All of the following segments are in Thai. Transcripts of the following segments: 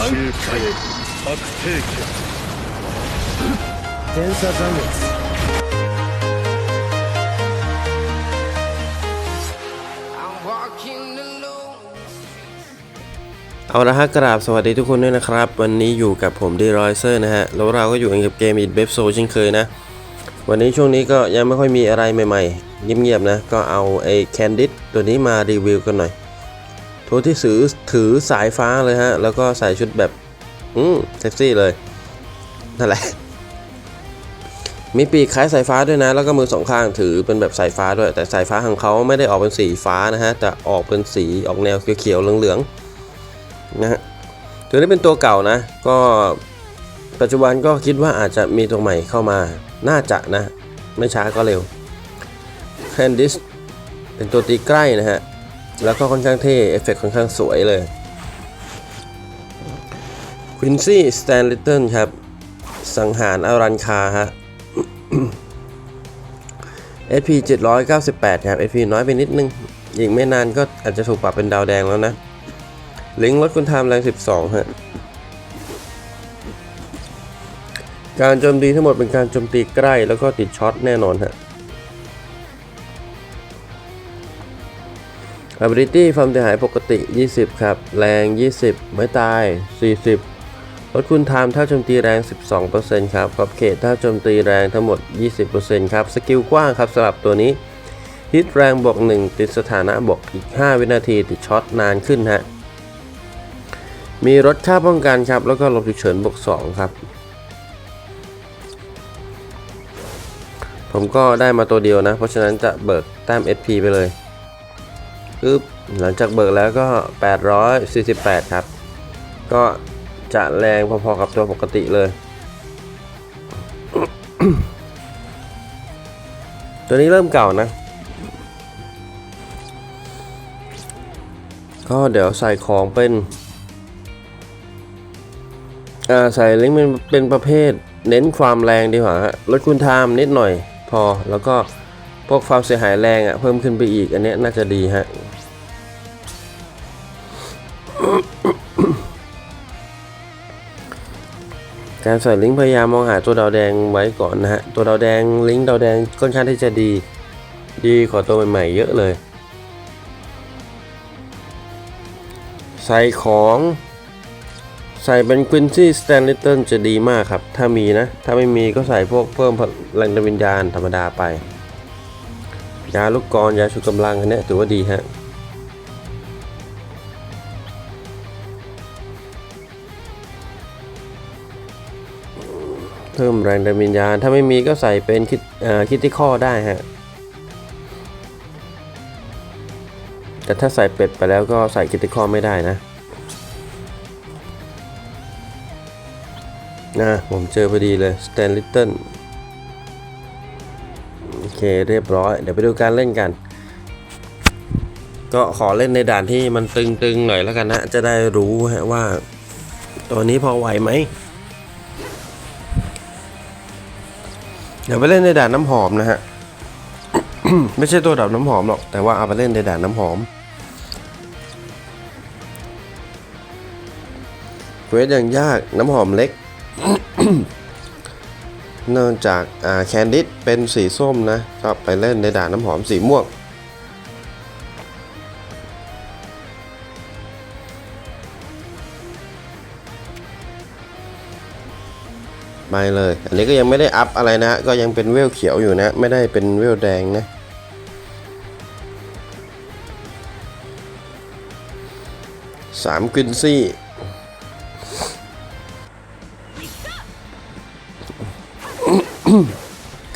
周回白帝家天差残月 I'm walking alone. เอาละฮะกราบสวัสดีทุกคนด้วยนะครับ วันนี้อยู่กับผมดีรอยเซอร์นะฮะ แล้วเราก็อยู่กันกับเกมอินเบฟโซเช่นเคยนะ วันนี้ช่วงนี้ก็ยังไม่ค่อยมีอะไรใหม่ๆ เงียบๆนะ ก็เอาไอ้แคนดิดตัวนี้มารีวิวกันหน่อย ตัวที่ถือถือสายฟ้าเลยฮะ แล้วก็ใส่ชุดแบบ อืมเซ็กซี่เลย นั่นแหละ มีปีกคล้ายสายฟ้าด้วยนะ แล้วก็มือสองข้างถือเป็นแบบสายฟ้าด้วย แต่สายฟ้าของเขาไม่ได้ออกเป็นสีฟ้านะฮะ แต่ออกเป็นสีออกแนวเขียวๆเหลืองๆนะฮะ ตัวนี้เป็นตัวเก่านะ ก็ปัจจุบันก็คิดว่าอาจจะมีตัวใหม่เข้ามา น่าจะนะ ไม่ช้าก็เร็ว Candice เป็นตัวตีใกล้นะฮะ แล้วก็ค่อนข้างเท่ เอฟเฟกต์ค่อนข้างสวยเลย Quincy Stan Little ครับ สังหารอารันคาฮะ SP 798 ครับ SP น้อยไปนิดนึง อีกไม่นานก็อาจจะถูกปรับเป็นดาวแดงแล้วนะ ลิงก์ลดคุณไทม์แรง 12 ฮะ การโจมตีทั้งหมดเป็นการโจมตีใกล้แล้วก็ติดช็อตแน่นอนฮะ ability ความเสียหายปกติ 20 ครับ แรง 20 ไม่ตาย 40 ลดคุณไทม์ถ้าโจมตีแรง 12%ครับ ขอบเขตถ้าโจมตีแรงทั้งหมด 20%ครับ สกิลกว้างครับสำหรับตัวนี้ ฮิตแรงบวก1 ติดสถานะบวกอีก 5 วินาที ติดช็อตนานขึ้นฮะ มีลดค่าป้องกันครับ แล้วก็ลบฉุกเฉินบวก2ครับ ผมก็ได้มาตัวเดียวนะ เพราะฉะนั้นจะเบิกแต้ม SP ไปเลย ปึ๊บหลังจากเบิกแล้วก็ 848 ครับ ก็จะแรงพอๆกับตัวปกติเลย ตัวนี้เริ่มเก่านะ ก็เดี๋ยวใส่ของเป็นใส่ลิงก์เป็นเป็นประเภท เน้นความแรงดีกว่าฮะลดคุณไทม์นิดหน่อยพอแล้วก็ วกความเสียหายแรงอะ่ะเพิ่มขึ้นไปอีกอันนี้น่าจะดีฮะการใส่ลิงก์พยายามมองหาตัวดาวแดงไว้ก่อนนะฮะ ตัวดาวแดงลิงก์ดาวแดงค่อนข้างที่จะดี ดีกว่าตัวใหม่ๆเยอะเลย ใส่ของ ใส่เป็น Quincy Stanleyton จะดีมากครับ ถ้ามีนะ ถ้าไม่มีก็ใส่พวกเพิ่มแรงดันวิญญาณธรรมดาไป ยาลูกกรยาชูกำลังอันนี้ถือว่าดีฮะเพิ่มแรงดันวิญญาณ ถ้าไม่มีก็ใส่เป็นคิดคิดที่ข้อได้ฮะ แต่ถ้าใส่เป็ดไปแล้วก็ใส่คิดที่ข้อไม่ได้นะนะผมเจอพอดีเลยสแตนลิตเติ้ล เคเรียบร้อย เดี๋ยวไปดูการเล่นกัน ก็ขอเล่นในด่านที่มันตึงๆหน่อยแล้วกันนะ จะได้รู้ว่า ตัวนี้พอไหวไหม เดี๋ยวไปเล่นในด่านน้ำหอมนะฮะ ไม่ใช่ตัวดับน้ำหอมหรอก แต่ว่าเอาไปเล่นในด่านน้ำหอมเควสอย่างยากน้ำหอมเล็ก เนื่องจากแคนดิดเป็นสีส้มนะก็ไปเล่นในด่านน้ำหอมสีม่วงไปเลย อันนี้ก็ยังไม่ได้อัพอะไรนะ ก็ยังเป็นเวลเขียวอยู่นะ ไม่ได้เป็นเวลแดงนะ สามกินซี่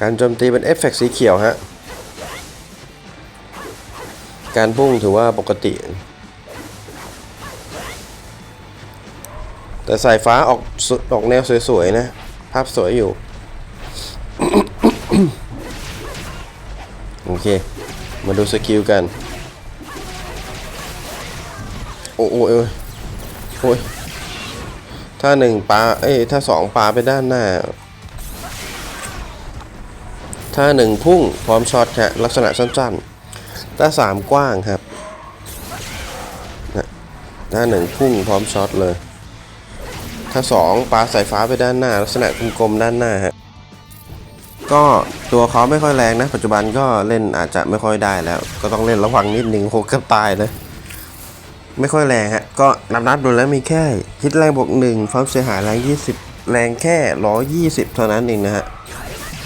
การโจมตีเป็นเอฟเฟกต์สีเขียวฮะ การพุ่งถือว่าปกติ แต่สายฟ้าออกออกแนวสวยๆนะ ภาพสวยอยู่ โอเค มาดูสกิลกัน โอ้โอ้ยโอ้ยถ้าหนึ่งปลา เอ้ย ถ้าสองปลาไปด้านหน้า ถ้าหนึ่งพุ่งพร้อมช็อตฮะลักษณะสั้นๆ ถ้าสามกว้างครับถ้าหนึ่งพุ่งพร้อมช็อตเลย ถ้าสองปลาสายฟ้าไปด้านหน้า ลักษณะกลมๆด้านหน้าฮะก็ตัวเขาไม่ค่อยแรงนะ ปัจจุบันก็เล่นอาจจะไม่ค่อยได้แล้ว ก็ต้องเล่นระวังนิดนึงโหเกือบตายนะไม่ค่อยแรงฮะ ก็นับนับดูแล้วมีแค่ฮิตแรงบวกหนึ่งความเสียหายแรง 20 แรงแค่ 120 เท่านั้นเองนะฮะ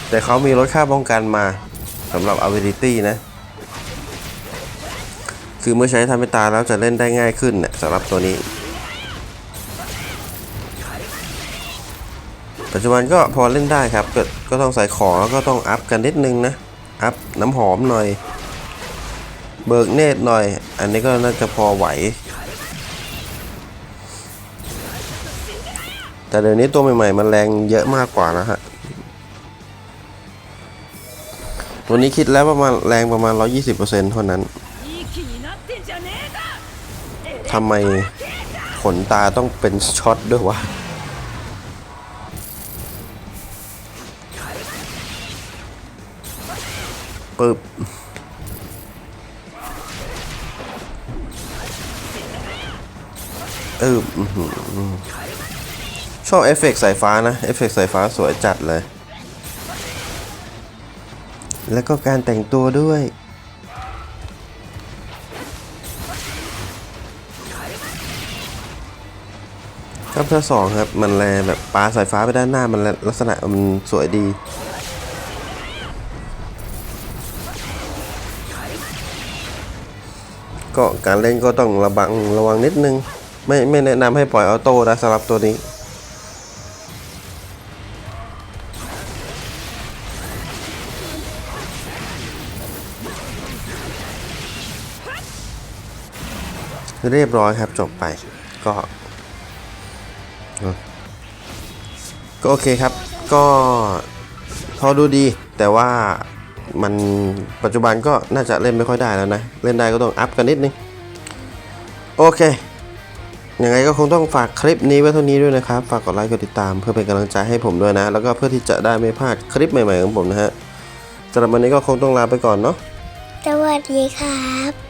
แต่เขามีลดค่าป้องกันมาสำหรับ ability นะ คือเมื่อใช้ทำให้ตาแล้วจะเล่นได้ง่ายขึ้นนี่ยสำหรับตัวนี้ ปัจจุบันก็พอเล่นได้ครับ ก็ก็ต้องใส่ของแล้วก็ต้องอัพกันนิดนึงนะ อัพน้ำหอมหน่อย เบิกเนตรหน่อย อันนี้ก็น่าจะพอไหวแต่เดี๋ยวนี้ตัวใหม่ๆ มันแรงเยอะมากกว่านะฮะ ตัวนี้คิดแล้วประมาณแรงประมาณ 120%เท่านั้นทำไมขนตาต้องเป็นช็อตด้วยวะปึ๊บเออชอบเอฟเฟกสายฟ้านะ เอฟเฟกสายฟ้าสวยจัดเลย แล้วก็การแต่งตัวด้วย ครับถ้าสองครับ มันแลแบบปลาสายฟ้าไปด้านหน้ามันลลักษณะมันสวยดีก็การเล่นก็ต้องระบังระวังนิดนึง ไม่ไม่แนะนำให้ปล่อยออโต้นะสำหรับตัวนี้ เรียบร้อยครับจบไปก็ก็โอเคครับ ก็พอดูดีแต่ว่ามันปัจจุบันก็น่าจะเล่นไม่ค่อยได้แล้วนะ เล่นได้ก็ต้องอัพกันนิดนึง โอเคยังไงก็คงต้องฝากคลิปนี้ไว้เท่านี้ด้วยนะครับ ฝากกดไลค์กดติดตามเพื่อเป็นกำลังใจให้ผมด้วยนะ แล้วก็เพื่อที่จะได้ไม่พลาดคลิปใหม่ๆของผมนะฮะสำหรับวันนี้ก็คงต้องลาไปก่อนเนาะสวัสดีครับ